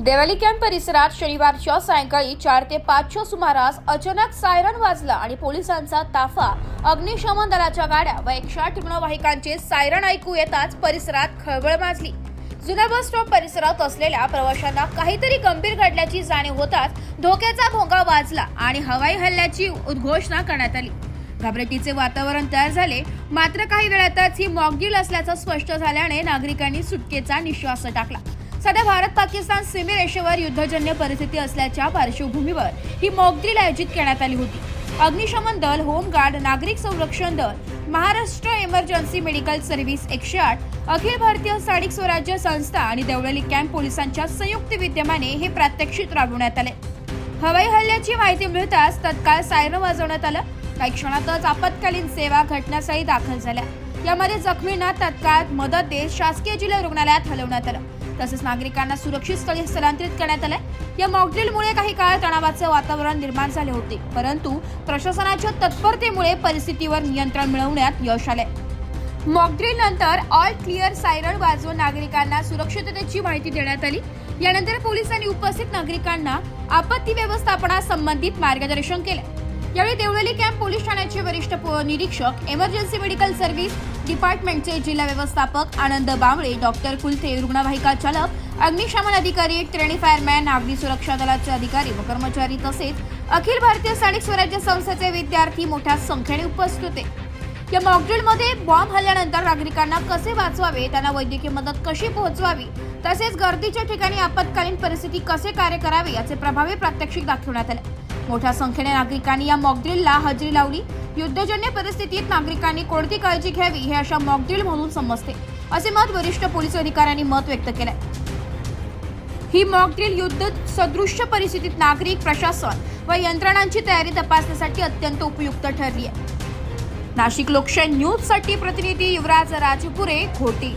देवली कॅम्प परिसरात शनिवारच्या सायंकाळी चार ते पाचच्या सुमारास अचानक सायरन वाजला आणि पोलिसांचा ताफा. अग्निशमन दलाच्या गाड्या व एकशे आठ रुग्णवाहिकांचे सायरन ऐकू येताच परिसरात खळबळ माजली. जुन्या बस स्टॉप परिसरात असलेल्या प्रवाशांना काहीतरी गंभीर घडल्याची जाणीव होताच धोक्याचा भोंगा वाजला आणि हवाई हल्ल्याची उद्घोषणा करण्यात आली. घबराटीचे वातावरण तयार झाले. मात्र काही वेळातच ही मॉकड्रिल असल्याचं स्पष्ट झाल्याने नागरिकांनी सुटकेचा निश्वास टाकला. सध्या भारत पाकिस्तान सीमेरेषेवर युद्धजन्य परिस्थिती असल्याच्या पार्श्वभूमीवर ही मॉकड्रिल आयोजित करण्यात आली होती. अग्निशमन दल होमगार्ड नागरिक संरक्षण दल महाराष्ट्र इमर्जन्सी मेडिकल सर्व्हिस एकशे आठ अखिल भारतीय स्थानिक स्वराज्य संस्था आणि देवळली कॅम्प पोलिसांच्या संयुक्त विद्यमाने हे प्रात्यक्षिक राबवण्यात आले. हवाई हल्ल्याची माहिती मिळताच तत्काळ सायरन वाजवण्यात आलं. काही क्षणातच आपत्कालीन सेवा घटनास्थळी दाखल झाल्या. यामध्ये जखमींना तत्काळ मदत देत शासकीय जिल्हा रुग्णालयात हलवण्यात आलं. तसेच नागरिकांना सुरक्षित स्थळी स्थलांतरित करण्यात आले या मॉकड्रिलमुळे काही काळ तणावाचे वातावरण निर्माण झाले होते. परंतु प्रशासनाच्या तत्परतेमुळे परिस्थितीवर नियंत्रण मिळवण्यात यश आले मॉकड्रिल नंतर ऑल क्लिअर सायरन वाजवून नागरिकांना सुरक्षिततेची माहिती देण्यात आली. यानंतर पोलिसांनी उपस्थित नागरिकांना आपत्ती व्यवस्थापना संबंधित मार्गदर्शन केले. यावेळी देवळली कॅम्प पोलीस ठाण्याचे वरिष्ठ निरीक्षक इमर्जन्सी मेडिकल सर्व्हिस डिपार्टमेंटचे जिल्हा व्यवस्थापक आनंद बांबळे डॉक्टर कुलथे रुग्णवाहिका चालक अग्निशमन अधिकारी ट्रेनी फायरमॅन नागरी सुरक्षा दलाचे अधिकारी व कर्मचारी तसेच अखिल भारतीय स्थानिक स्वराज्य संस्थेचे विद्यार्थी मोठ्या संख्येने उपस्थित होते. या मॉकड्रिलमध्ये बॉम्ब हल्ल्यानंतर नागरिकांना कसे वाचवावे त्यांना वैद्यकीय मदत कशी पोहोचवावी तसेच गर्दीच्या ठिकाणी आपत्कालीन परिस्थिती कसे कार्य करावे याचे प्रभावी प्रात्यक्षिक दाखवण्यात आले. मोठ्या संख्येने नागरिकांनी या मॉकड्रिलला हजेरी लावली. युद्धजन्य परिस्थितीत नागरिकांनी कोणती काळजी घ्यावी हे अशा मॉकड्रिल म्हणून समजते असे मत वरिष्ठ पोलीस अधिकाऱ्यांनी मत व्यक्त केलंय. ही मॉकड्रिल युद्ध सदृश्य परिस्थितीत नागरिक प्रशासन व यंत्रणांची तयारी तपासण्यासाठी अत्यंत उपयुक्त ठरली आहे नाशिक लोकशाही न्यूजसाठी प्रतिनिधी युवराज राजपुरे घोटी.